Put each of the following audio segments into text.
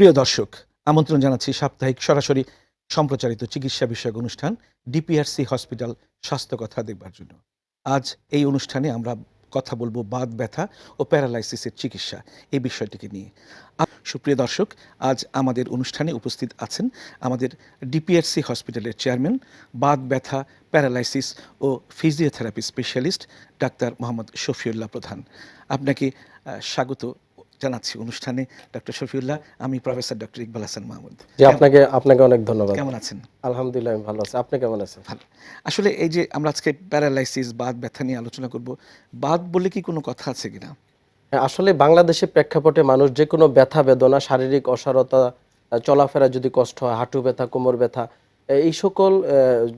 প্রিয় দর্শক, আমন্ত্রণ জানাচ্ছি সাপ্তাহিক সরাসরি সম্প্রচারিত চিকিৎসা বিষয়ক অনুষ্ঠান ডিপিআরসি হসপিটাল স্বাস্থ্য কথা দেখবার জন্য। আজ এই অনুষ্ঠানে আমরা কথা বলব বাত ব্যথা ও প্যারালাইসিসের চিকিৎসা এই বিষয়টিকে নিয়ে। সুপ্রিয় দর্শক, আজ আমাদের অনুষ্ঠানে উপস্থিত আছেন আমাদের ডিপিআরসি হসপিটালের চেয়ারম্যান, বাত ব্যথা, প্যারালাইসিস ও physiotherapy specialist doctor Mohammad Shafiullah Pradhan. আপনাকে স্বাগত জানাচ্ছি অনুষ্ঠানে ডক্টর শফিউল্লাহ আমি প্রফেসর ডক্টর ইকবাল হাসান মাহমুদ। জি আপনাকে আপনাকে অনেক ধন্যবাদ। কেমন আছেন? আলহামদুলিল্লাহ আমি ভালো আছি। আপনি কেমন আছেন? ভালো। আসলে এই যে আমরা আজকে প্যারালাইসিস বাত ব্যথা নিয়ে আলোচনা করব বাত বলে কি কোনো কথা আছে কিনা? হ্যাঁ, আসলে বাংলাদেশের প্রেক্ষাপটে মানুষ যে কোনো ব্যথা বেদনা শারীরিক অসারতা চলাফেরা যদি কষ্ট হয় হাঁটু ব্যথা কোমর ব্যথা এই সকল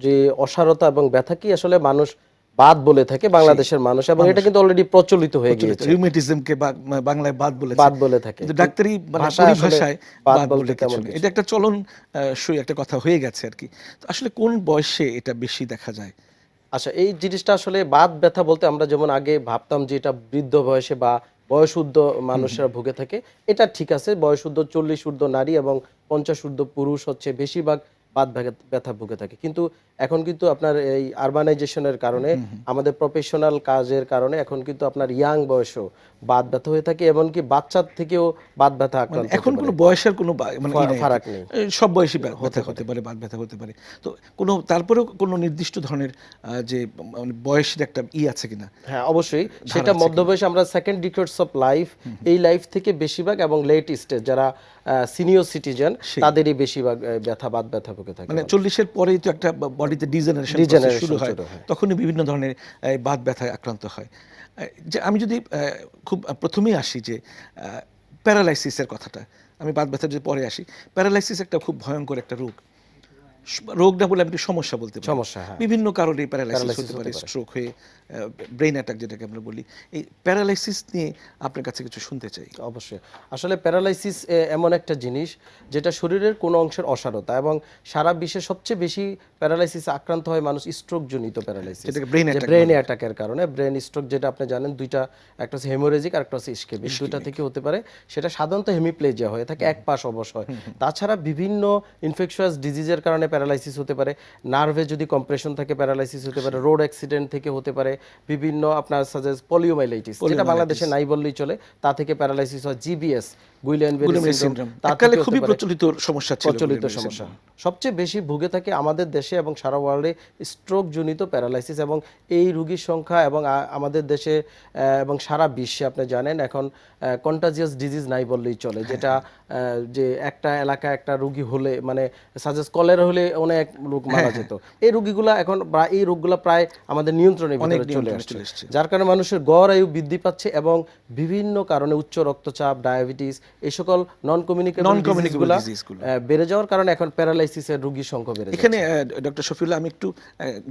যে অসারতা এবং ব্যথা কি আসলে মানুষ বাদ বলে থাকে বাংলাদেশের মানুষ এবং এটা কিন্তু অলরেডি প্রচলিত হয়ে গিয়েছে। রিউমেটিজমকে বাংলায় বাত বলে বাদ বলে থাকে। কিন্তু ডাক্তারি মানে ভাষায় বলতে বলে। কিছু এটা একটা চলন সই একটা কথা হয়ে গেছে আর কি। আসলে কোন বয়সে এটা বেশি দেখা যায়? আচ্ছা এই জিনিসটা আসলে বাদ ব্যথা বলতে আমরা যেমন আগে ভাবতাম যে এটা বৃদ্ধ বয়সে বা বয়সুদ্ধ মানুষেরা ভুগে থাকে এটা ঠিক আছে। বয়সুদ্ধ চল্লিশ ঊর্ধ্ব নারী এবং পঞ্চাশ ঊর্ধ্ব পুরুষ হচ্ছে বেশিরভাগ বাত ব্যথা- ভুগে থাকে। কিন্তু এখন কিন্তু আপনার এই আরবানাইজেশনের কারণে আমাদের প্রফেশনাল কাজের কারণে এখন কিন্তু আপনার ইয়াং বয়সেও বাত ব্যথা হয়ে থাকে এমনকি বাচ্চার থেকেও বাদ ব্যথা মানে আক্রান্ত এখন কোনো বয়সের কোনো মানে। ফারাক নেই। সব বয়সী ব্যা- ব্যথা হতে পারে বাদ ব্যথা হতে পারে। তো কোনো তারপরেও কোনো নির্দিষ্ট ধরনের যে মানে বয়সের একটা ই আছে কিনা? হ্যাঁ অবশ্যই। সেটা মধ্যবয়সে আমরা সেকেন্ড ডিকেটস অফ লাইফ এই লাইফ থেকে বেশিরভাগ এবং লেট স্টেজ যারা সিনিয়র সিটিজেন তাদেরই বেশিরভাগ ব্যথা বাদ ব্যথা ভুগে থাকে। মানে চল্লিশের পরেই তো একটা বডিতে ডিজেনারেশন শুরু হয় তখনই বিভিন্ন ধরনের এই, বাত ব্যথায় আক্রান্ত হয়। যে আমি যদি খুব প্রথমেই আসি যে প্যারালাইসিসের কথাটা আমি বাদ ব্যথার যদি পরে আসি প্যারালাইসিস একটা খুব ভয়ঙ্কর একটা রোগ। রোগটা বলে আমি একটু সমস্যা বলতে সমস্যা, হ্যাঁ। বিভিন্ন কারণে প্যারালাইসিস হতে পারে। স্ট্রোক হয়ে ব্রেন অ্যাটাক যেটাকে আমরা বলি। এই প্যারালাইসিস নিয়ে আপনার কাছে কিছু শুনতে চাই। অবশ্যই। আসলে প্যারালাইসিস এমন একটা জিনিস যেটা শরীরের কোনো অংশের অসারতা এবং সারা বিশ্বে সবচেয়ে বেশি প্যারালাইসিস আক্রান্ত হয় মানুষ স্ট্রোক জনিত প্যারালাইসিস ব্রেন অ্যাটাকের কারণে। ব্রেন স্ট্রোক যেটা আপনি জানেন দুইটা একটা হচ্ছে হেমোরেজিক আর একটা হচ্ছে ইস্কেমিক দুইটা থেকে হতে পারে। সেটা সাধারণত হেমিপ্লেজিয়া হয়ে থাকে এক পাশ অবশ হয়। তাছাড়া বিভিন্ন ইনফেকশনাস ডিজিজের কারণে প্যারালাইসিস হতে পারে নার্ভে যদি কম্প্রেশন থাকে প্যারালাইসিস হতে পারে রোড অ্যাক্সিডেন্ট থেকে হতে পারে বিভিন্ন আপনার সাজেস পলিওমাইলাইটিস যেটা বাংলাদেশে নাই বললেই চলে তা থেকে প্যারালাইসিস হয় জিবিএস খুবই প্রচলিত সমস্যা ছিল প্রচলিত সমস্যা। সবচেয়ে বেশি ভুগে থাকে আমাদের দেশে এবং সারা ওয়ার্ল্ডে স্ট্রোক জনিত প্যারালাইসিস এবং এই রোগীর সংখ্যা এবং আমাদের দেশে এবং সারা বিশ্বে আপনি জানেন এখন কন্টাজিয়াস ডিজিজ নাই বললেই চলে যেটা আহ, যে একটা এলাকায় একটা রোগী হলে মানে সাজেস কলেরা হলে অনেক রোগ মারা হ্যাঁ, যেত। এই রোগীগুলা এখন এই রোগগুলা প্রায় আমাদের নিয়ন্ত্রণের ভিতরে চলে আসছে। যার কারণে মানুষের গড় আয়ু বৃদ্ধি পাচ্ছে এবং বিভিন্ন কারণে উচ্চ রক্তচাপ ডায়াবেটিস এই সকল নন কমিউনিকেবল বেড়ে যাওয়ার কারণে এখন প্যারালাইসিসের রোগীর সংখ্যা বেড়ে এখানে ডক্টর শফিউল্লাহ আমি একটু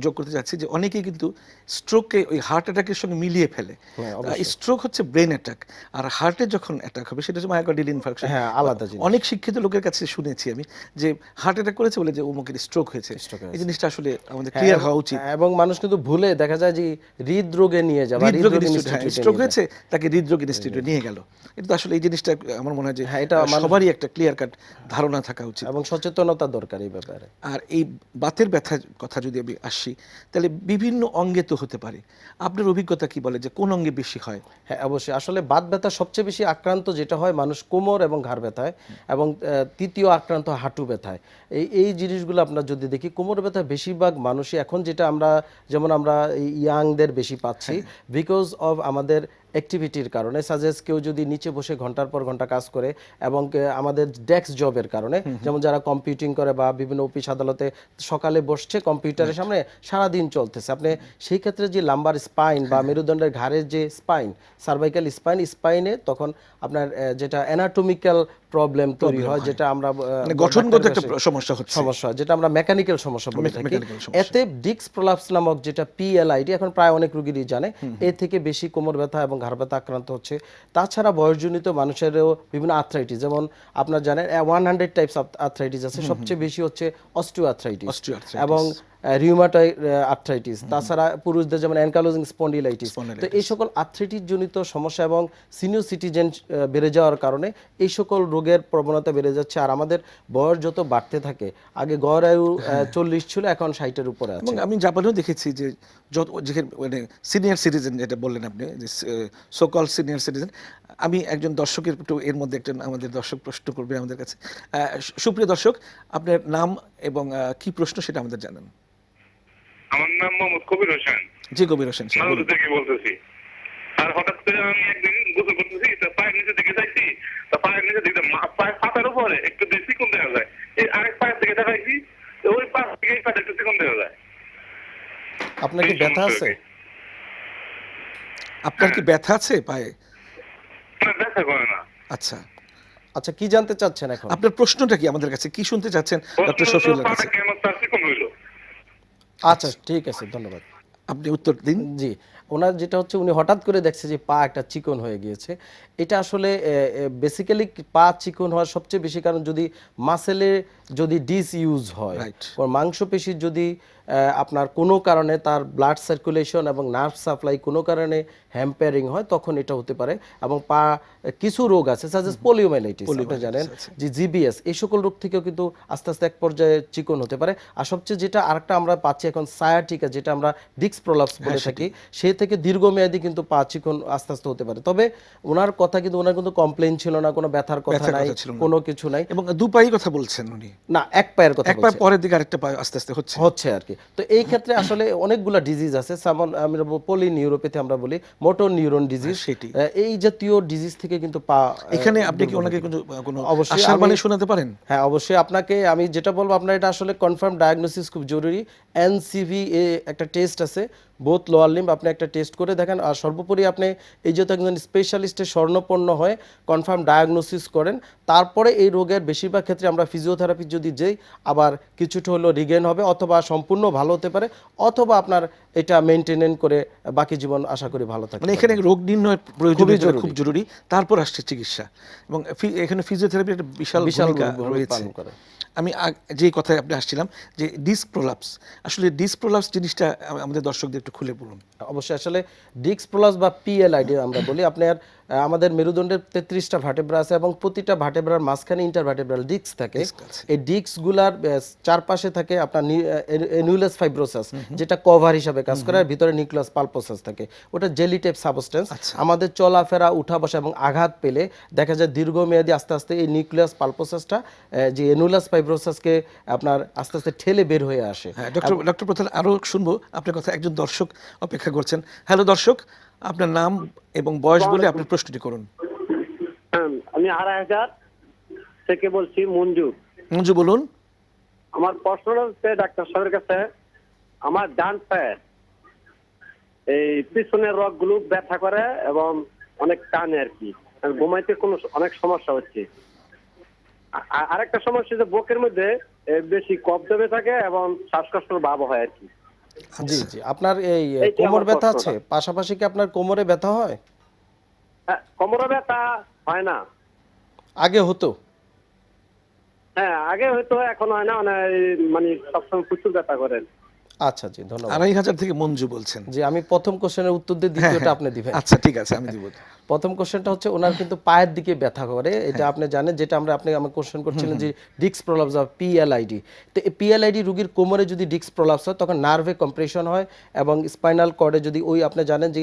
যোগ করতে চাচ্ছি যে অনেকেই কিন্তু স্ট্রোককে ওই হার্ট অ্যাটাকের সঙ্গে মিলিয়ে ফেলে। হ্যাঁ, স্ট্রোক হচ্ছে ব্রেন অ্যাটাক আর হার্টে যখন অ্যাটাক হবে সেটা হচ্ছে মায়োকার্ডিয়াল ইনফার্কশন হ্যাঁ, আলাদা জিনিস। অনেক শিক্ষিত লোকের কাছে শুনেছি আমি যে হার্ট অ্যাটাক করেছে বলে যে অমুকের স্ট্রোক হয়েছে। এই জিনিসটা আসলে আমাদের ক্লিয়ার হওয়া উচিত। হ্যাঁ, এবং মানুষ কিন্তু ভুলে দেখা যায় যে হৃদরোগে নিয়ে যাওয়া হৃদরোগ হৃদরোগ ইনস্টিটিউট ইনস্টিটিউটে স্ট্রোক হয়েছে তাকে হৃদরোগ ইনস্টিটিউটে নিয়ে গেল। এটা তো আসলে এই জিনিসটা আমার মনে হয় যে হ্যাঁ, এটা সবারই একটা ক্লিয়ার কাট ধারণা থাকা উচিত। এবং সচেতনতা দরকার এই ব্যাপারে। আর এই বাতের ব্যথার কথা যদি আমি আসি তাহলে বিভিন্ন অঙ্গে তো হতে পারে। আপনার অভিজ্ঞতা কি বলে যে কোন অঙ্গে বেশি হয়? হ্যাঁ অবশ্যই। আসলে বাত ব্যথা সবচেয়ে বেশি আক্রান্ত যেটা হয় মানুষ কোমর এবং ঘাড় ব্যথায় এবং তৃতীয় আক্রান্ত হাঁটু ব্যথায়। এই এই জিনিসগুলো আপনার যদি দেখি কোমর ব্যথা বেশিরভাগ মানুষই এখন যেটা আমরা যেমন আমরা ইয়াংদের বেশি পাচ্ছি বিকজ অফ আমাদের অ্যাক্টিভিটির কারণে সাজেস কেউ যদি নিচে বসে ঘণ্টার পর ঘণ্টা কাজ করে এবং আমাদের ডেস্ক জবের কারণে যেমন যারা কম্পিউটিং করে বা বিভিন্ন অফিস আদালতে সকালে বসছে কম্পিউটারের সামনে সারা দিন চলতেছে। আপনি সেই ক্ষেত্রে যে লাম্বার স্পাইন বা মেরুদণ্ডের ঘাড়ের যে স্পাইন সার্ভাইকাল স্পাইন স্পাইনে তখন আপনার যেটা অ্যানাটমিক্যাল প্রবলেম তৈরি হয় যেটা আমরা মানে গঠনগত একটা সমস্যা হচ্ছে। সমস্যা যেটা আমরা মেকানিক্যাল সমস্যা বলে থাকি। এতে ডিক্স প্রলাপস নামক যেটা পিএলআইডি এখন প্রায় অনেক রোগীরই জানে। এ থেকে বেশি কোমর ব্যথা এবং ঘাড় ব্যথা আক্রান্ত হচ্ছে। তাছাড়া বয়সজনিত মানুষেরও বিভিন্ন আর্থ্রাইটিস যেমন আপনার জানেন one hundred types of arthritis আছে। সবচেয়ে বেশি হচ্ছে অস্টিও আর্থ্রাইটিস। এবং রিউমাটয়েড আর্থ্রাইটিস তাছাড়া পুরুষদের যেমন অ্যানকালোজিং স্পন্ডিলাইটিস তো এই সকল আর্থ্রাইটিস জনিত সমস্যা এবং সিনিয়র সিটিজেন বেড়ে যাওয়ার কারণে এই সকল রোগের প্রবণতা বেড়ে যাচ্ছে। আর আমাদের বয়স যত বাড়তে থাকে আগে গড় আয়ু চল্লিশ ছিল এখন ষাটের উপরে আছে। আমি জাপানেও দেখেছি যে যত যেখানে মানে সিনিয়র সিটিজেন যেটা বললেন আপনি যে সোকল সিনিয়র সিটিজেন আমি একজন দর্শকের একটু এর মধ্যে একটা আমাদের দর্শক প্রশ্ন করবে আমাদের কাছে। সুপ্রিয় দর্শক আপনার নাম এবং কি প্রশ্ন সেটা আমাদের জানান। আমার নাম মোহাম্মদ কবির হোসেন। জি কবির হোসেন। থেকে বলতেছি। আর হঠাৎ করে আমি একদিন গোসল করতেছি তা পায়ের নিচে দিকে চাইছি তা পায়ের নিচে দিকে পায়ের পাতার উপরে একটু বেশি চিকন দেখা যায়। এই আরেক পায়ের দিকে দেখাইছি ওই পাশ থেকে এই পাটা একটু চিকন দেখা যায়। আপনার কি ব্যথা আছে? আপনার কি ব্যথা আছে পায়ে? না ব্যথা করে না। আচ্ছা। আচ্ছা কি জানতে চাচ্ছেন এখন? আপনার প্রশ্নটা কি আমাদের কাছে? কি শুনতে চাচ্ছেন? ডক্টর শফিউল্লাহ কাছে কেন তার চিকন হইল আচ্ছা ঠিক আছে ধন্যবাদ। আপনি উত্তর দিন। জি ওনার যেটা হচ্ছে উনি হঠাৎ করে দেখছে যে পা একটা চিকন হয়ে গিয়েছে। এটা আসলে বেসিক্যালি পা চিকন হওয়ার সবচেয়ে বেশি কারণ যদি মাসেলে যদি ডিস ইউজ হয় মাংস পেশির মাংসপেশির যদি আপনার কোনো কারণে তার ব্লাড সার্কুলেশন এবং নার্ভ সাপ্লাই কোনো কারণে হ্যাম্পারিং হয় তখন এটা হতে পারে এবং পা কিছু রোগ আছে সাজেস পোলিওমাইলাইটিস আপনি জানেন যে জিবিএস এই সকল রোগ থেকেও কিন্তু আস্তে আস্তে এক পর্যায়ে চিকন হতে পারে। আর সবচেয়ে যেটা আরেকটা আমরা পাচ্ছি এখন সায়াটিকা যেটা আমরা ডিক্স প্রলাপস বলে থাকি সে থেকে দীর্ঘমেয়াদী কিন্তু পা চিকন আস্তে আস্তে হতে পারে। তবে ওনার কথা কিন্তু ওনার কিন্তু কমপ্লেন ছিল না কোনো ব্যথার কথা নাই কোনো কিছু নাই। এবং দু পায়ের কথা বলছেন উনি? না এক পায়ের কথা এক পায়ে বলছি। পরের দিকে আরেকটা পায়ে আস্তে আস্তে হচ্ছে। হচ্ছে আর কি। তো এই ক্ষেত্রে আসলে অনেকগুলো ডিজিজ আছে। যেমন আমরা পলি নিউরোপ্যাথি আমরা বলি মোটর নিউরন ডিজিজ সেটি। এই জাতীয় ডিজিজ থেকে কিন্তু পা এখানে আপনি কি ওনাকে কোনো কোনো অবশ্যই বাণী শোনাতে পারেন? হ্যাঁ অবশ্যই আপনাকে আমি যেটা বলব আপনার এটা আসলে কনফার্ম ডায়াগনোসিস খুব জরুরি। এনসিভি এ একটা টেস্ট আছে। বোথ লোয়ার লিম্ব আপনি একটা টেস্ট করে দেখেন। আর সর্বোপরি আপনি এই যেহেতু একজন স্পেশালিস্টের স্বর্ণপন্ন হয়ে কনফার্ম ডায়াগনোসিস করেন, তারপরে এই রোগের বেশিরভাগ ক্ষেত্রে আমরা ফিজিওথেরাপি যদি যেই আবার কিছুটা হলেও রিগেন হবে, অথবা সম্পূর্ণ ভালো হতে পারে, অথবা আপনার এটা মেনটেনেন করে বাকি জীবন আশা করি ভালো থাকে মানে এখানে রোগ প্রয়োজনীয়তা জরুরি। খুব জরুরি। তারপর আসছে চিকিৎসা। এবং এখানে ফিজিওথেরাপি একটা বিশাল বিশাল রয়েছে। আমি যে কথায় আপনি আসছিলাম যে ডিস্ক প্রলাপস। আসলে ডিস্ক প্রলাপস জিনিসটা আমাদের দর্শকদের একটু খুলে বলুন। অবশ্যই আসলে ডিস্ক প্রলাস বা পিএলআইডি আমরা বলি। আপনার আহ, আমাদের মেরুদণ্ডের তেত্রিশটা ভাটেব্রা আছে এবং প্রতিটা ভাটেব্রার মাঝখানে ইন্টারভাটেব্রাল ডিস্ক থাকে। এই ডিস্কগুলার চারপাশে থাকে আপনার এনুলাস ফাইব্রোসাস যেটা কভার হিসাবে কাজ করে আর ভিতরে নিউক্লিয়াস পালপোসাস থাকে। ওটা জেলি টাইপ সাবস্টেন্স। আচ্ছা। আমাদের চলাফেরা উঠা বসা এবং আঘাত পেলে দেখা যায় দীর্ঘমেয়াদী আস্তে আস্তে এই নিউক্লিয়াস পালপোসাসটা যে এনুলাস ফাইব্রোসাসকে আপনার আস্তে আস্তে ঠেলে বের হয়ে আসে। হ্যাঁ ডক্টর ডক্টর প্রধান আরও শুনব আপনার কথা। একজন দর্শক অপেক্ষা করছেন। হ্যালো দর্শক আপনার নাম এবং বয়স বলে আপনার প্রশ্নটি করুন। হ্যাঁ, আমি আড়াই হাজার থেকে বলছি মঞ্জু। মঞ্জু বলুন। আমার প্রশ্নটা হচ্ছে ডাক্তার সাহেবের কাছে আমার ডান পায়ে এই পিছনের রগগুলো ব্যথা করে এবং অনেক টানে আর কি। ঘুমাইতে কোনো অনেক সমস্যা হচ্ছে। আরেকটা সমস্যা যে বুকের মধ্যে বেশি কফ জমে থাকে এবং শ্বাসকষ্টের ভাব হয় আর কি। জি জি। আপনার এই কোমর ব্যথা আছে? পাশাপাশি কি আপনার কোমরে ব্যথা হয়? হ্যাঁ, কোমরে ব্যথা হয় না। আগে হতো? হ্যাঁ আগে হয়তো এখন হয় না। মানে মানে সবসময় প্রচুর ব্যথা করেন আচ্ছা জি ধন্যবাদ। আড়াই হাজার থেকে মঞ্জু বলছেন। জি আমি প্রথম কোশ্চেনের উত্তর দিয়ে দ্বিতীয়টা আপনি দিবেন। আচ্ছা ঠিক আছে আমি দিব। প্রথম কোশ্চেনটা হচ্ছে ওনার কিন্তু পায়ের দিকে ব্যথা করে। এটা হ্যাঁ। আপনি জানেন যেটা আমরা আপনি আমাকে কোশ্চেন করছিলেন যে ডিক্স প্রলাপস বা পিএলআইডি তো এই পিএলআইডি রোগীর কোমরে যদি ডিক্স প্রলাপস হয় তখন নার্ভে কম্প্রেশন হয় এবং স্পাইনাল কর্ডে যদি ওই আপনি জানেন যে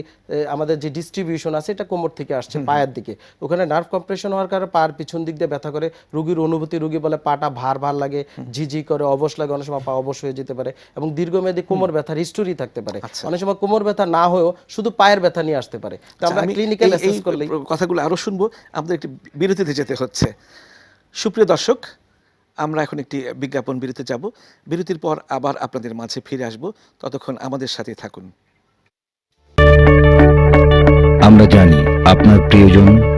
আমাদের যে ডিস্ট্রিবিউশন আছে এটা কোমর থেকে আসছে পায়ের দিকে। ওখানে নার্ভ কম্প্রেশন হওয়ার কারণে পায়ের পিছন দিক দিয়ে ব্যথা করে। রোগীর অনুভূতি রোগী বলে পাটা ভার ভার লাগে ঝিঝি করে অবশ লাগে অনেক সময় পা অবশ হয়ে যেতে পারে এবং দীর্ঘমেয়াদী কোমর ব্যথার হিস্টোরি থাকতে পারে। অনেক সময় কোমর ব্যথা না হয়েও শুধু পায়ের ব্যথা নিয়ে আসতে পারে। তো আমরা আচ্ছা, ক্লিনিক্যাল এই- এই অ্যাসেস করলেই কথাগুলো আরও শুনব। আমাদের একটি বিরতিতে যেতে হচ্ছে। সুপ্রিয় দর্শক আমরা এখন একটি বিজ্ঞাপন বিরতি যাব। বিরতির পর আবার আপনাদের মাঝে ফিরে আসব। ততক্ষণ আমাদের সাথে থাকুন। আমরা জানি আপনার প্রিয়জন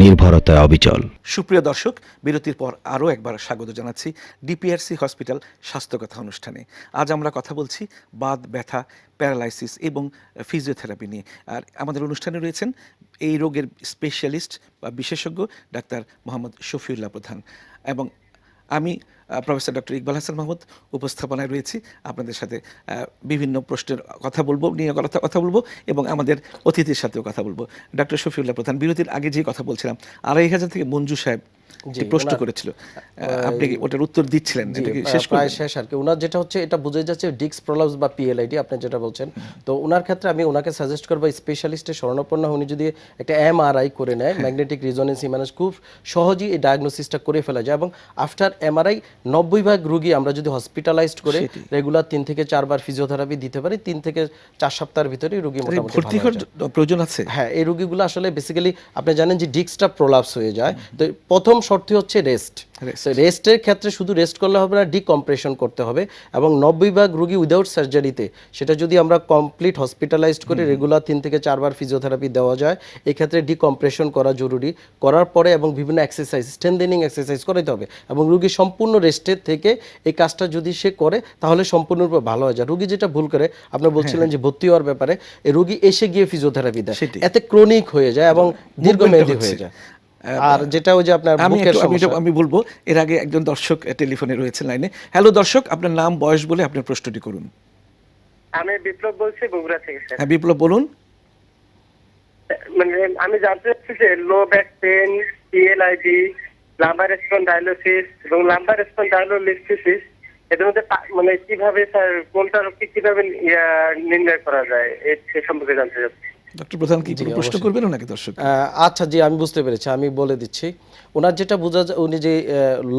নির্ভরতায় অবিচল। সুপ্রিয় দর্শক, বিরতির পর আরও একবার স্বাগত জানাচ্ছি ডিপিআরসি হসপিটাল স্বাস্থ্যকথা অনুষ্ঠানে। আজ আমরা কথা বলছি বাদ ব্যথা, প্যারালাইসিস এবং ফিজিওথেরাপি নিয়ে। আর আমাদের অনুষ্ঠানে রয়েছেন এই রোগের স্পেশালিস্ট বা বিশেষজ্ঞ ডাক্তার মোহাম্মদ শফিউল্লাহ প্রধান। এবং আমি প্রফেসর ডক্টর ইকবাল হাসান মাহমুদ উপস্থাপনায় রয়েছি। আপনাদের সাথে বিভিন্ন প্রশ্নের কথা বলব, নিয়ে কথা কথা বলব এবং আমাদের অতিথির সাথেও কথা বলব। ডক্টর শফিউল্লাহ প্রধান, বিরতির আগে যে কথা বলছিলাম, আড়াই হাজার থেকে মঞ্জু সাহেব জি, প্রশ্ন করেছিল। আপনি কি ওটার উত্তর দিচ্ছিলেন? এটা কি শেষ প্রায় শেষ আর কি। ওনার যেটা হচ্ছে এটা বুঝে যাচ্ছে ডিক্স প্রলাপস বা পিএলআইডি আপনি যেটা বলছেন। তো ওনার ক্ষেত্রে আমি ওনাকে সাজেস্ট করব স্পেশালিস্টের শরণাপন্ন উনি যদি একটা এমআরআই করে নেয় ম্যাগনেটিক রিজোনেন্স খুব সহজেই এই ডায়াগনোসিসটা করে ফেলা যায়। এবং আফটার এমআরআই নব্বই ভাগ রুগী আমরা যদি হসপিটালাইজড করে রেগুলার তিন থেকে চারবার ফিজিওথেরাপি দিতে পারি তিন থেকে চার সপ্তাহের ভিতরেই রুগী মোটামুটি ভর্তি প্রয়োজন আছে? হ্যাঁ এই রোগীগুলো আসলে বেসিক্যালি আপনি জানেন যে ডিস্কটা প্রলাপস হয়ে যায়। তো প্রথম শর্ত হচ্ছে রেস্ট. রেস্টের ক্ষেত্রে শুধু রেস্ট করলে হবে না ডিকম্প্রেশন করতে হবে এবং নব্বই ভাগ রুগী উইদাউট সার্জারিতে সেটা যদি আমরা কমপ্লিট হসপিটালাইজড করে রেগুলার তিন থেকে চারবার ফিজিওথেরাপি দেওয়া যায় এক্ষেত্রে ডিকম্প্রেশন করা জরুরি। করার পরে এবং বিভিন্ন এক্সারসাইজ স্ট্রেন্থেনিং এক্সারসাইজ করাতে হবে এবং রুগী সম্পূর্ণ রেস্টের থেকে এই কাজটা যদি সে করে তাহলে সম্পূর্ণরূপে ভালো হয়ে যায়। রুগী যেটা ভুল করে আপনি বলছিলেন যে ভর্তি হওয়ার ব্যাপারে রুগী এসে গিয়ে ফিজিওথেরাপি দেয়। এতে ক্রনিক হয়ে যায় এবং দীর্ঘমেয়াদী হয়ে যায়। আর যেটা ওই যে আপনার আমি বুকের আমি সমস্যা। আমি বলব এর আগে একজন দর্শক টেলিফোনে রয়েছেন লাইনে। হ্যালো দর্শক আপনার নাম বয়স বলে আপনার প্রশ্নটি করুন। আমি বিপ্লব বলছি বগুড়া থেকে স্যার। হ্যাঁ বিপ্লব বলুন। মানে আমি জানতে চাচ্ছি যে low back pain PLID lumbar spondylosis এবং লাম্বার স্পন্ডাইলোলিস্থিসিস এদের মধ্যে মানে কীভাবে স্যার কোনটা রোগকে কীভাবে নির্ণয় করা যায় এই সে সম্পর্কে জানতে চাচ্ছি। ডক্টর প্রধান কি কোনো প্রশ্ন করবেন নাকি দর্শক? আহ, আচ্ছা জি আমি বুঝতে পেরেছি। আমি বলে দিচ্ছি। ওনার যেটা বোঝা যায় উনি যে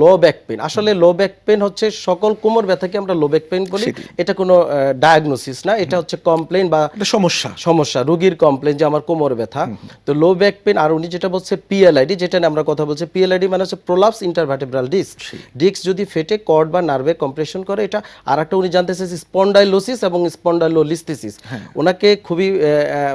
লো ব্যাক পেন আসলে লো ব্যাক পেন হচ্ছে সকল কোমর ব্যথাকে আমরা লো ব্যাক পেন বলি। এটা কোনো ডায়াগনোসিস না এটা হচ্ছে কমপ্লেন বা সমস্যা। সমস্যা রোগীর কমপ্লেন যে আমার কোমর ব্যথা। তো লো ব্যাক পেন আর উনি যেটা বলছে পিএলআইডি যেটা নিয়ে আমরা কথা বলছি পিএলআইডি মানে হচ্ছে প্রোলাপস ইন্টারভার্টেব্রাল ডিস্ক ডিস্ক যদি ফেটে কর্ড বা নার্ভে কম্প্রেশন করে এটা আর একটা উনি জানতে চাইছে স্পন্ডাইলোসিস এবং স্পন্ডাইলোলিস্থিসিস ওনাকে খুবই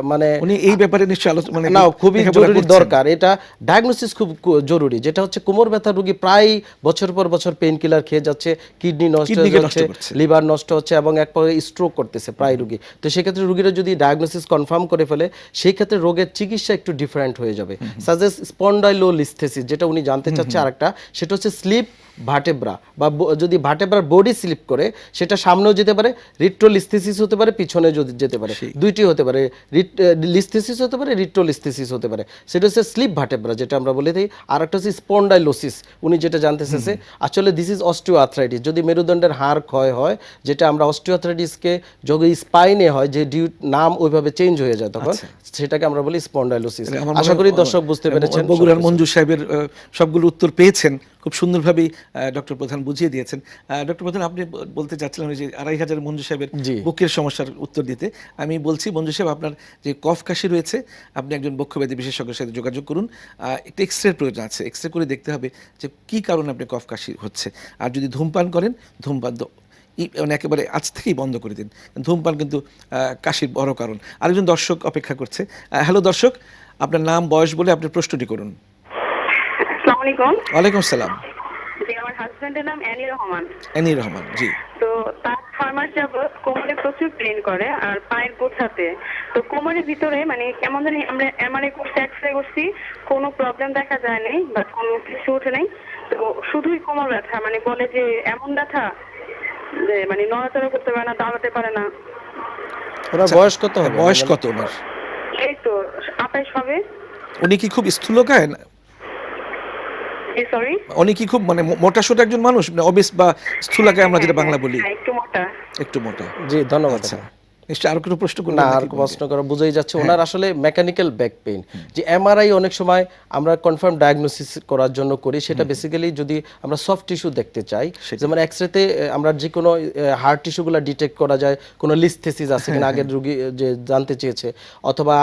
মানে উনি এই ব্যাপারে নিশ্চয়ই আলোচনা মানে না খুবই জরুরি দরকার। এটা ডায়াগনোসিস খুব কু- জরুরি যেটা হচ্ছে কোমর ব্যথা রোগী প্রায় বছর পর বছর পেইন কিলার খেয়ে যাচ্ছে কিডনি নষ্ট হয়ে যাচ্ছে লিভার নষ্ট হচ্ছে এবং এক পরে স্ট্রোক করতেছে প্রায় রোগী। তো সেক্ষেত্রে রোগীরা যদি ডায়াগনোসিস কনফার্ম করে ফেলে সেই ক্ষেত্রে রোগের চিকিৎসা একটু ডিফারেন্ট হয়ে যাবে। সাজেস স্পন্ডাইলোলিস্থেসিস যেটা উনি জানতে চাচ্ছে আরেকটা সেটা হচ্ছে স্লিপ ভাটেব্রা বা যদি ভাটেব্রার বডি স্লিপ করে সেটা সামনেও যেতে পারে রিট্রোলিস্থিসিস হতে পারে পিছনে যদি যেতে পারে। দুইটি হতে পারে লিস্থিসিস হতে পারে রিট্রোলিস্থিসিস হতে পারে। সেটা হচ্ছে স্লিপ ভাটেব্রা যেটা আমরা বলে দিই। আর একটা হচ্ছে স্পন্ডাইলোসিস উনি যেটা জানতে চেয়েছে আসলে দিস ইজ অস্টিও আর্থ্রাইটিস যদি মেরুদণ্ডের হাড় ক্ষয় হয় যেটা আমরা অস্টিও আর্থ্রাইটিসকে যদি স্পাইনে হয় যে ডিউ নাম ওইভাবে চেঞ্জ হয়ে যায় তখন সেটাকে আমরা বলি স্পন্ডাইলোসিস আশা করি দর্শক বুঝতে পেরেছেন। বগুড়ার মঞ্জু সাহেবের সবগুলো উত্তর পেয়েছেন। খুব সুন্দরভাবেই ডক্টর প্রধান বুঝিয়ে দিয়েছেন। ডক্টর প্রধান আপনি বলতে চাচ্ছিলেন যে আড়াই হাজার মঞ্জু সাহেবের। বুকের সমস্যার উত্তর দিতে। আমি বলছি মঞ্জু সাহেব আপনার যে কফ কাশি রয়েছে আপনি একজন বক্ষব্যাধি বিশেষজ্ঞের সাথে যোগাযোগ করুন। একটা এক্স রে প্রয়োজন আছে। এক্স রে করে দেখতে হবে যে কি কারণে আপনি কফ কাশি হচ্ছে। আর যদি ধূমপান করেন ধূমপান মানে একেবারে আজ থেকেই বন্ধ করে দিন। ধূমপান কিন্তু কাশির বড় কারণ। আরেকজন দর্শক অপেক্ষা করছে। হ্যালো দর্শক আপনার নাম বয়স বলে আপনি প্রশ্নটি করুন। আসসালামু আলাইকুম। ওয়ালাইকুম সালাম। জি আমার হাজবেন্ডের নাম অ্যানি রহমান। এনি রহমান জি। তো তার ছয় মাস কোমরে প্রচুর পেন করে আর পায়ের গোছাতে। তো কোমরের ভিতরে মানে কেমন জানি আমরা এমআরআই করছি এক্স রে করছি কোনো প্রবলেম দেখা যায় নাই বা কোনো কিছু ওঠে নাই। তো শুধুই কোমর ব্যথা মানে বলে যে এমন ব্যথা যে মানে নড়াচড়া করতে পারে না দাঁড়াতে পারে না। ওনার বয়স কত হবে? আচ্ছা, বয়স কত ওনার? এই তো আঠাইশ হবে। উনি কি খুব স্থূলকায় না জি সরি উনি কি খুব মানে মোটা সোটা একজন মানুষ? মানে অবেস বা স্থূলাকায় আমরা যেটা বাংলা বলি? হ্যাঁ, একটু মোটা। একটু মোটা। জি ধন্যবাদ নিশ্চয়ই আরও কোনো প্রশ্ন করবেন না আর? প্রশ্ন করা বুঝাই যাচ্ছে ওনার আসলে মেকানিক্যাল ব্যাক পেইন যে এমআরআই অনেক সময় আমরা কনফার্ম ডায়াগনোসিস করার জন্য করি সেটা বেসিক্যালি যদি আমরা সফট টিস্যু দেখতে চাই যেমন এক্সরেতে আমরা যে কোনো হার্ট টিস্যুগুলো ডিটেক্ট করা যায় কোনো লিস্থেসিস আছে কিনা আগের রোগী যে জানতে চেয়েছে অথবা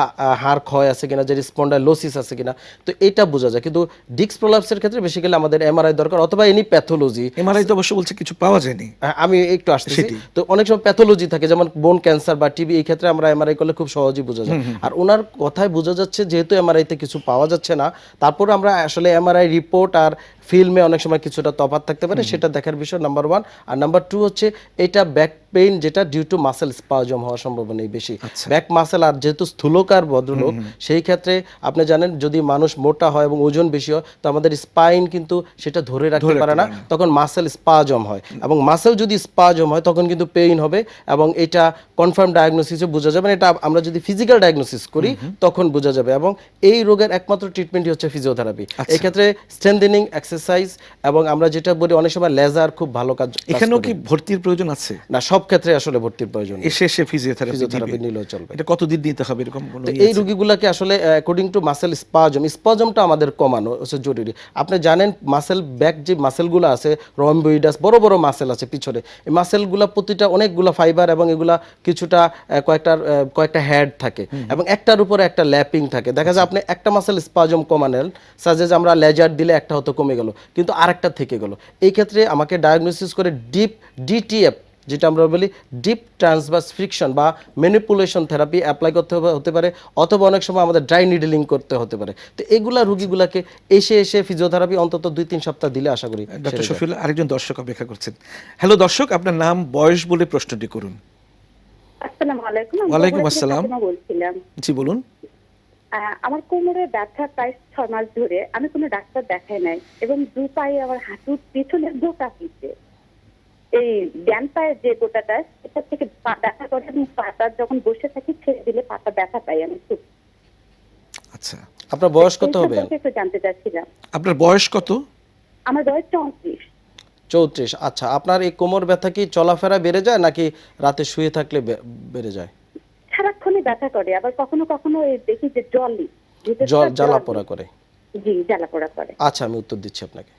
হাড় ক্ষয় আছে কিনা যে স্পন্ডাইলোসিস আছে কিনা তো এটা বোঝা যায়। কিন্তু ডিক্স প্রলাপসের ক্ষেত্রে বেসিক্যালি আমাদের এমআরআই দরকার অথবা এনি প্যাথোলজি এমআরআই তো অবশ্য বলছে কিছু পাওয়া যায়নি। আমি একটু আসতেছি। সেটি। তো অনেক সময় প্যাথোলজি থাকে যেমন বোন ক্যান্সার বা টিভি এই ক্ষেত্রে আমরা এমআরআই করলে খুব সহজেই বোঝা যায়। আর ওনার কথায় বোঝা যাচ্ছে যেহেতু এমআরআইতে কিছু পাওয়া যাচ্ছে না তারপর আমরা আসলে এমআরআই রিপোর্ট আর ফিল্মে অনেক সময় কিছুটা তফাৎ থাকতে পারে সেটা দেখার বিষয় নাম্বার ওয়ান আর নাম্বার টু হচ্ছে এটা ব্যাক পেইন যেটা ডিউ টু মাসেল স্পাজম হওয়ার সম্ভাবনাই বেশি। ব্যাক মাসেল আর যেহেতু স্থূলকার ভদ্রলোক সেই ক্ষেত্রে আপনি জানেন যদি মানুষ মোটা হয় এবং ওজন বেশি হয় তো আমাদের স্পাইন কিন্তু সেটা ধরে রাখতে পারে না তখন মাসেল স্পাজম হয়। এবং মাসেল যদি স্পাজম হয় তখন কিন্তু পেইন হবে এবং এটা কনফার্ম ডায়াগনোসিসে বোঝা যাবে। এটা আমরা যদি ফিজিক্যাল ডায়াগনোসিস করি তখন বোঝা যাবে। এবং এই রোগের একমাত্র ট্রিটমেন্টই হচ্ছে ফিজিওথেরাপি এক্ষেত্রে ক্ষেত্রে স্ট্রেন্থেনিং এক্সারসাইজ এবং আমরা যেটা বলি অনেক সময় লেজার খুব ভালো কাজ এখানেও কি ভর্তির প্রয়োজন আছে? না সব ক্ষেত্রে আসলে ভর্তির প্রয়োজন এসে এসে ফিজিওথেরাপি ফিজিওথেরাপি নিলেও চলবে। এটা কতদিন নিতে হবে এরকম এই রোগীগুলোকে আসলে অ্যাকর্ডিং টু মাসেল স্পাজম স্পাজমটা আমাদের কমানো হচ্ছে জরুরি। আপনি জানেন মাসেল ব্যাক যে মাসেলগুলো আছে রম্বইডাস বড় বড় মাসেল আছে পিছনে। এই মাসেলগুলো প্রতিটা অনেকগুলো ফাইবার এবং এগুলা কিছুটা আহ, কয়েকটার কয়েকটা হেড থাকে এবং একটার উপরে একটা ল্যাপিং থাকে। দেখা যায় আপনি একটা মাসেল স্পাজম কমানেন সাজেজ আমরা লেজার দিলে একটা হয়তো কমে গেল। কিন্তু আরেকটা থেকে গেল। এই ক্ষেত্রে আমাকে ডায়াগনোসিস করে ডিপ ডিটিএফ যেটা আমরা বলি ডিপ ট্রান্সভার্স ফ্রিকশন বা ম্যানিপুলেশন থেরাপি অ্যাপ্লাই করতে হতে পারে অথবা অনেক সময় আমাদের ড্রাই নিডলিং করতে হতে পারে। তো এগুলা রুগীগুলাকে এসে এসে ফিজিওথেরাপি অন্তত দুই তিন সপ্তাহ দিলে আশা করি ডক্টর শফিউল আরেকজন দর্শক অপেক্ষা করছেন। হ্যালো দর্শক আপনার নাম বয়স বলে প্রশ্নটি করুন। আসসালামু আলাইকুম। আমি ওয়ালাইকুম আসসালাম। বলছিলাম। জি বলুন। আমার কোমরে ব্যথা প্রায় ছয় মাস ধরে। আমি কোনো ডাক্তার দেখাই নাই এবং দু পায়ে আমার হাঁটুর পিছনের গোটা পিছে এই ডান পায়ের যে গোটাটা এটা থেকে ব্যথা করে পাতা যখন বসে থাকি ছেড়ে দিলে পাতা ব্যথা পাই আমি খুব। আচ্ছা আপনার বয়স কত হবে? একটু জানতে চাচ্ছিলাম। আপনার বয়স কত? আমার বয়স চৌত্রিশ। চৌত্রিশ আচ্ছা। আপনার এই কোমর ব্যথা কি চলাফেরা বেড়ে যায় নাকি রাতে শুয়ে থাকলে বেড়ে যায়? সারাক্ষণই ব্যথা করে আবার কখনো কখনো দেখি যে জলই জ্বালা পোড়া করে। জি জ্বালা পোড়া করে। আচ্ছা আমি উত্তর দিচ্ছি আপনাকে।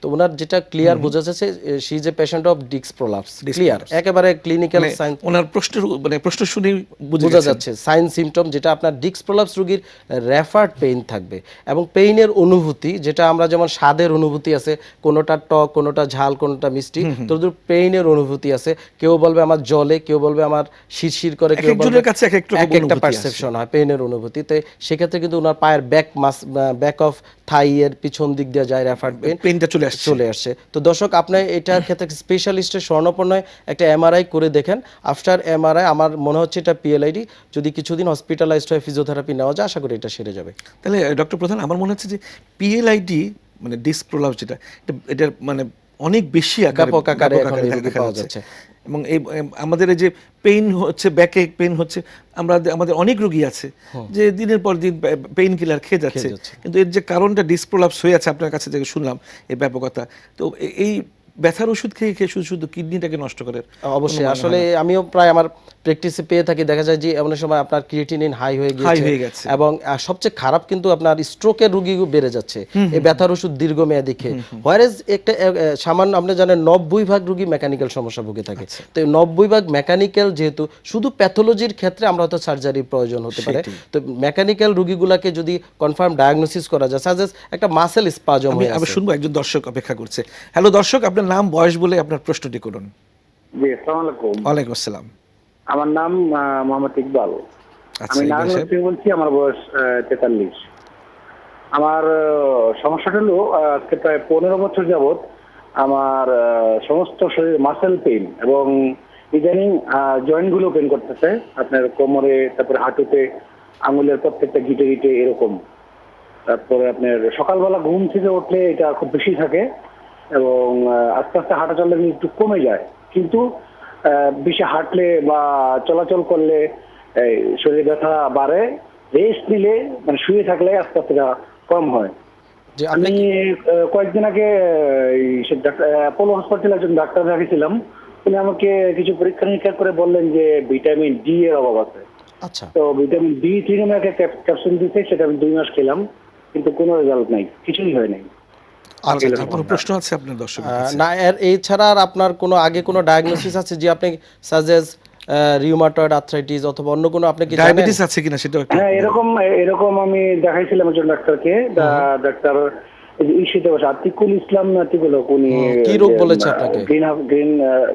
তো ওনার যেটা ক্লিয়ার বোঝা যাচ্ছে she is a patient of ডিক্স প্রলাপস ক্লিয়ার একেবারে ক্লিনিক্যাল মানে সাইন ওনার প্রশ্ন মানে প্রশ্ন শুনে বোঝা যাচ্ছে সাইন সিমটম যেটা আপনার ডিক্স প্রলাপস রোগীর রেফার্ড পেইন থাকবে এবং পেইনের অনুভূতি যেটা আমরা যেমন স্বাদের অনুভূতি আছে কোনোটা টক কোনোটা ঝাল কোনোটা মিষ্টি তো পেইনের অনুভূতি আছে। কেউ বলবে আমার জলে কেউ বলবে আমার শিরশির করে কেউ বলবে কাছে এক একটা পারসেপশন হয় পেইনের অনুভূতি তো সেক্ষেত্রে কিন্তু ওনার পায়ের back mass back of thigh এর পিছন দিক দিয়ে যায় রেফার্ড পেইন পেইনটা চলে আসছে। চলে আসছে। তো দর্শক আপনি এটার ক্ষেত্রে স্পেশালিস্টের স্বর্ণপর্ণয় একটা এমআরআই করে দেখেন। আফটার এমআরআই আমার মনে হচ্ছে এটা পিএলআইডি যদি কিছুদিন হসপিটালাইজড হয় ফিজিওথেরাপি নেওয়া যায় আশা করি এটা সেরে যাবে। তাহলে ডক্টর প্রধান আমার মনে হচ্ছে যে পিএলআইডি মানে ডিস্ক প্রলাপ যেটা এটা- এটার মানে অনেক বেশি ব্যাপক আকারে এখন পাওয়া যাচ্ছে। এবং এই আমাদের এই যে পেইন হচ্ছে ব্যাকে পেইন হচ্ছে আমরা আমাদের অনেক রোগী আছে যে দিনের পর দিন পেইন কিলার খেয়ে যাচ্ছে যাচ্ছে। কিন্তু এর যে কারণটা ডিসপ্রোলাপস হয়ে আছে আপনার কাছে থেকে শুনলাম এই ব্যাপকতা তো এই ব্যথার ওষুধ খেয়ে খেয়ে শুধু শুধু কিডনিটাকে নষ্ট করে অবশ্যই আসলে আমিও প্রায় আমার প্র্যাকটিসে পেয়ে থাকি। দেখা যায় যে এমন সময় আপনার ক্রিয়েটিনিন হাই হয়ে গিয়েছে হয়ে গেছে। এবং সবচেয়ে খারাপ কিন্তু আপনার স্ট্রোকের রোগী বেড়ে যাচ্ছে। এই ব্যথার ওষুধ দীর্ঘমেয়াদী খেয়ে। হোয়ারেজ একটা সামান্য আপনি জানেন নব্বই ভাগ রোগী মেকানিক্যাল সমস্যা ভুগে থাকে। আচ্ছা। তো নব্বই ভাগ মেকানিক্যাল যেহেতু শুধু প্যাথোলজির ক্ষেত্রে আমরা হয়তো সার্জারি প্রয়োজন হতে পারে। তো মেকানিক্যাল রোগীগুলাকে যদি কনফার্ম ডায়াগনোসিস করা যায় সাজেস একটা মাসেল স্পাজম হয়ে আমি শুনব একজন দর্শক অপেক্ষা করছে। হ্যালো দর্শক আপনার নাম বয়স বলে আপনার প্রশ্নটি করুন। জি আসসালামু আলাইকুম। ওয়ালাইকুম আসসালাম। আমার নাম মোহাম্মদ ইকবাল। আচ্ছা আমি নারায়ণ বলছি আমার বয়স তেতাল্লিশ। আমার সমস্যাটা হলো আজকে প্রায় পনেরো বছর যাবত আমার সমস্ত শরীর মাসেল পেইন এবং ইদানিং জয়েন্টগুলো পেন করতেছে। আপনার কোমরে তারপরে হাঁটুতে আঙুলের প্রত্যেকটা গিটে গিটে এরকম। তারপরে আপনার সকালবেলা ঘুম থেকে উঠলে এটা খুব বেশি থাকে। এবং আস্তে আস্তে হাঁটা চললে একটু কমে যায়। কিন্তু বেশি হাঁটলে বা চলাচল করলে শরীরে ব্যথা বাড়ে রেস্ট নিলে মানে শুয়ে থাকলে আস্তে আস্তে কম হয়। আমি কয়েকদিন আগে অ্যাপোলো হসপিটালে একজন ডাক্তার দেখিয়েছিলাম উনি আমাকে কিছু পরীক্ষা নিরীক্ষা করে বললেন যে ভিটামিন ডি এর অভাব আছে। আচ্ছা। তো ভিটামিন ডি থ্রি নামে একটা ক্যাপসুল দিতে সেটা আমি দুই মাস খেলাম কিন্তু কোনো রেজাল্ট নাই কিছুই হয় নাই আচ্ছা আর কোনো প্রশ্ন আছে আপনার দর্শক না এর এছাড়া আর আপনার কোনো আগে কোনো ডায়াগনোসিস আছে যে আপনি সাজেস রিউমাটয়েড আর্থ্রাইটিস অথবা অন্য কোনো আপনি কি ডায়াবেটিস আছে কিনা সেটা হ্যাঁ এরকম এরকম আমি দেখাইছিলাম একজন ডাক্তারকে ডাক্তার ইসিতে বসে। আতিকুল ইসলাম না আতিকুল হক, উনি কি রোগ বলেছে আপনাকে? গ্রিন গ্রিন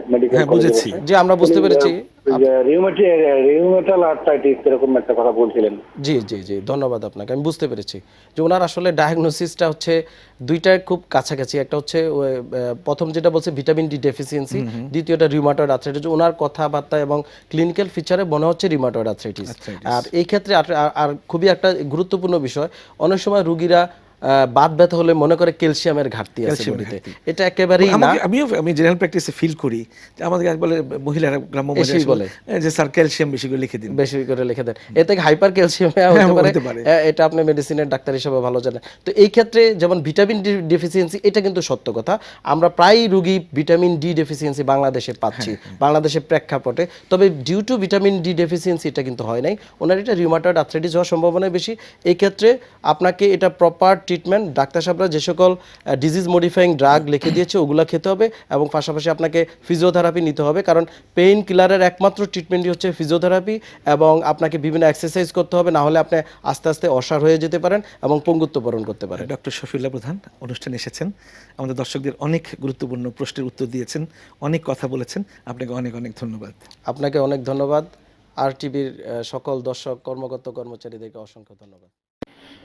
মেডিকেল হ্যাঁ, বুঝেছি। জি আমরা বুঝতে পেরেছি। রিউমেটাল আর্থাইটিস এরকম একটা কথা বলছিলেন। জি জি জি ধন্যবাদ আপনাকে আমি বুঝতে পেরেছি। যে ওনার আসলে ডায়াগনোসিসটা হচ্ছে খুব কাছাকাছি একটা হচ্ছে প্রথম যেটা বলছে ভিটামিন ডি ডেফিসিয়েন্সি দ্বিতীয়টা রিউমাটয়েড আর্থ্রাইটিস ওনার কথাবার্তা এবং ক্লিনিক্যাল ফিচারে মনে হচ্ছে রিউমাটয়েড আর্থ্রাইটিস আর এই ক্ষেত্রে আর- খুবই একটা গুরুত্বপূর্ণ বিষয় অনেক সময় রুগীরা বাত ব্যথা হলে মনে করে ক্যালসিয়ামের ঘাটতি আছে বডিতে। এটা একেবারেই না। আমিও আমি জেনারেল প্র্যাকটিসে ফিল করি। যে আমাদের বলে মহিলারা গ্রাম্য মহিলারা বলে। যে স্যার ক্যালসিয়াম বেশি করে লিখে দিন। বেশি করে লিখে দেন। এতে হাইপার ক্যালসিয়াম হতে হ্যাঁ, পারে? হতে পারে। এটা আপনি মেডিসিনের ডাক্তার হিসেবে ভালো জানেন। তো এই ক্ষেত্রে যেমন ভিটামিন ডি ডেফিসিয়েন্সি এটা কিন্তু সত্য কথা। আমরা প্রায় রুগী ভিটামিন ডি ডেফিসিয়েন্সি বাংলাদেশে পাচ্ছি। বাংলাদেশের প্রেক্ষাপটে। তবে due to vitamin D deficiency এটা কিন্তু হয় নাই। ওনার এটা রিউমাটয়েড আর্থ্রাইটিস হওয়ার সম্ভাবনা বেশি। এই ক্ষেত্রে আপনাকে এটা প্রপার ট্রিটমেন্ট ডাক্তার সাহেবরা যে সকল ডিজিজ মডিফাইং ড্রাগ লিখে দিয়েছে ওগুলো খেতে হবে এবং পাশাপাশি আপনাকে ফিজিওথেরাপি নিতে হবে। কারণ পেইন কিলারের একমাত্র ট্রিটমেন্টই হচ্ছে ফিজিওথেরাপি এবং আপনাকে বিভিন্ন এক্সারসাইজ করতে হবে না হলে আপনি আস্তে আস্তে অসার হয়ে যেতে পারেন এবং পঙ্গুত্ব বরণ করতে পারেন। ডক্টর শফিউল্লাহ প্রধান অনুষ্ঠানে এসেছেন। আমাদের দর্শকদের অনেক গুরুত্বপূর্ণ প্রশ্নের উত্তর দিয়েছেন অনেক কথা বলেছেন। আপনাকে অনেক অনেক ধন্যবাদ। আপনাকে অনেক ধন্যবাদ। আর টিভির সকল দর্শক কর্মকর্ত কর্মচারীদেরকে অসংখ্য ধন্যবাদ।